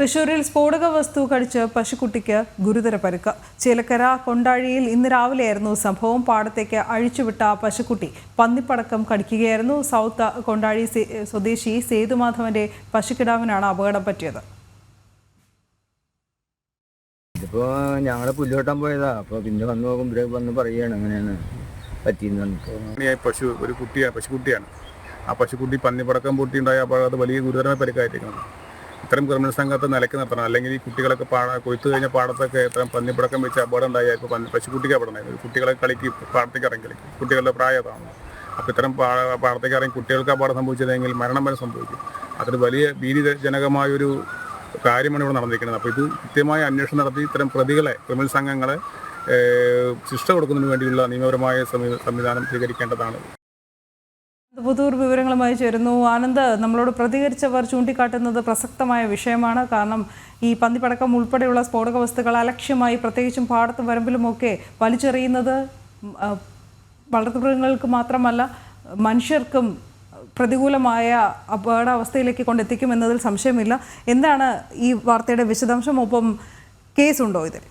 തൃശൂരിൽ സ്ഫോടക വസ്തു കടിച്ച് പശുക്കുട്ടിക്ക് ഗുരുതര പരുക്ക്. ചേലക്കര കൊണ്ടാഴിയിൽ ഇന്ന് രാവിലെയായിരുന്നു സംഭവം. പാടത്തേക്ക് അഴിച്ചുവിട്ട പശുക്കുട്ടി പന്നിപ്പടക്കം കടിക്കുകയായിരുന്നു. സൗത്ത് കൊണ്ടാഴി സ്വദേശി സേതുമാധവന്റെ പശുക്കിടാവിനാണ് അപകടം പറ്റിയത്. ഇതിപ്പോ ഞങ്ങൾ പുല്ല് പോയതാ. അപ്പൊ പിന്നെ വന്ന് നോക്കുമ്പോഴേ വന്ന് പറയാണ് അങ്ങനെയാണ് പറ്റിയെന്ന് പശു ഒരു കുട്ടിയാണ് പശുക്കുട്ടിയാണ്. ആ പശുക്കുട്ടി പന്നിപ്പടക്കം പൊട്ടിയുണ്ടായ അപ്പോൾ അത് വലിയ ഗുരുതരമായ പരിക്കായിരിക്കണം ഇത്തരം ക്രിമിനൽ സംഘത്തെ നിലയ്ക്ക് നിർത്തണം അല്ലെങ്കിൽ ഈ കുട്ടികളൊക്കെ പാട കൊയ്ത്തു കഴിഞ്ഞ പാടത്തൊക്കെ ഇത്തരം പന്നിപ്പടക്കം വെച്ച് അപകടം ഇപ്പോൾ പന്നി പശുക്കുട്ടിക്ക് അപകടം ഉണ്ടായത്. കുട്ടികളെ കളിക്ക് പാടത്തേക്ക് ഇറങ്ങി കളിക്കും കുട്ടികളുടെ പ്രായതാണ് അപ്പോൾ ഇത്തരം പാടത്തേക്ക് ഇറങ്ങി കുട്ടികൾക്ക് അപകടം സംഭവിച്ചതെങ്കിൽ മരണം വരെ സംഭവിക്കും. അതൊരു വലിയ ഭീതിജനകമായൊരു കാര്യമാണ് ഇവിടെ നടന്നിരിക്കുന്നത്. അപ്പോൾ ഇത് കൃത്യമായ അന്വേഷണം നടത്തി ഇത്തരം പ്രതികളെ ക്രിമിനൽ സംഘങ്ങളെ ശിക്ഷ കൊടുക്കുന്നതിന് വേണ്ടിയുള്ള നിയമപരമായ സംവിധാനം സ്വീകരിക്കേണ്ടതാണ്. പുതൂർ വിവരങ്ങളുമായി ചേരുന്നു. ആനന്ദ് നമ്മളോട് പ്രതികരിച്ചവർ ചൂണ്ടിക്കാട്ടുന്നത് പ്രസക്തമായ വിഷയമാണ്. കാരണം ഈ പന്നിപ്പടക്കം ഉൾപ്പെടെയുള്ള സ്ഫോടക വസ്തുക്കൾ അലക്ഷ്യമായി പ്രത്യേകിച്ചും പാടത്ത് വരമ്പിലുമൊക്കെ വലിച്ചെറിയുന്നത് വളർത്തുമൃഗങ്ങൾക്ക് മാത്രമല്ല മനുഷ്യർക്കും പ്രതികൂലമായ അപകടാവസ്ഥയിലേക്ക് കൊണ്ടെത്തിക്കുമെന്നതിൽ സംശയമില്ല. എന്താണ് ഈ വാർത്തയുടെ വിശദാംശം? ഒപ്പം കേസുണ്ടോ ഇതിൽ?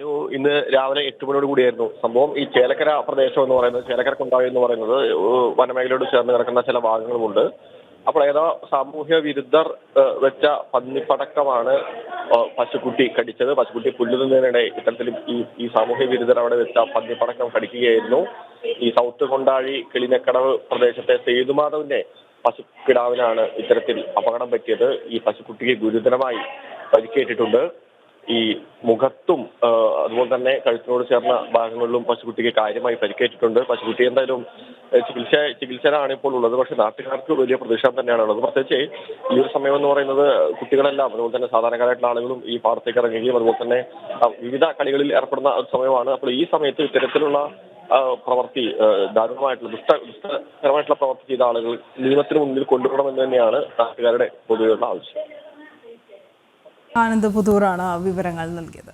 അനു ഇന്ന് രാവിലെ എട്ട് മണിയോട് കൂടിയായിരുന്നു. സംഭവം ഈ ചേലക്കര പ്രദേശം എന്ന് പറയുന്നത് ചേലക്കര കൊണ്ടാവി എന്ന് പറയുന്നത് വനമേഖലയോട് ചേർന്ന് കിടക്കുന്ന ചില ഭാഗങ്ങളുമുണ്ട്. അപ്പോൾ ഏതോ സാമൂഹ്യ വിരുദ്ധർ വെച്ച പന്നിപ്പടക്കമാണ് പശുക്കുട്ടി കടിച്ചത്. പശുക്കുട്ടി പുല്ലുന്നതിനിടെ ഇത്തരത്തിൽ ഈ ഈ സാമൂഹ്യ വിരുദ്ധർ അവിടെ വെച്ച പന്നിപ്പടക്കം കടിക്കുകയായിരുന്നു. ഈ സൗത്ത് കൊണ്ടാഴി കിളിനക്കടവ് പ്രദേശത്തെ സേതുമാധവിന്റെ പശുക്കിടാവിനാണ് ഇത്തരത്തിൽ അപകടം പറ്റിയത്. ഈ പശുക്കുട്ടിക്ക് ഗുരുതരമായി പരിക്കേറ്റിട്ടുണ്ട്. ഈ മുഖത്തും അതുപോലെ തന്നെ കഴുത്തിനോട് ചേർന്ന ഭാഗങ്ങളിലും പശുക്കുട്ടിക്ക് കാര്യമായി പരിക്കേറ്റിട്ടുണ്ട്. പശുക്കുട്ടി എന്തായാലും ചികിത്സ ചികിത്സയിലാണ് ഇപ്പോൾ ഉള്ളത്. പക്ഷെ നാട്ടുകാർക്ക് വലിയ പ്രതിഷേധം തന്നെയാണ് ഉള്ളത്. പ്രത്യേകിച്ച് ഈ ഒരു സമയം എന്ന് പറയുന്നത് കുട്ടികളെല്ലാം അതുപോലെ തന്നെ സാധാരണക്കാരായിട്ടുള്ള ആളുകളും ഈ പാടത്തേക്ക് ഇറങ്ങുകയും അതുപോലെ തന്നെ വിവിധ കളികളിൽ ഏർപ്പെടുന്ന ഒരു സമയമാണ്. അപ്പോൾ ഈ സമയത്ത് ഇത്തരത്തിലുള്ള പ്രവർത്തി ദാരുണമായിട്ടുള്ള ദുഷ്ട ദുഷ്ടകരമായിട്ടുള്ള പ്രവൃത്തി ചെയ്ത ആളുകൾ നിയമത്തിന് മുന്നിൽ കൊണ്ടുവരണമെന്ന് തന്നെയാണ് നാട്ടുകാരുടെ പൊതുവെയുള്ള ആവശ്യം. ആനന്ദ് പുതൂറാണ് വിവരങ്ങൾ നൽകിയത്.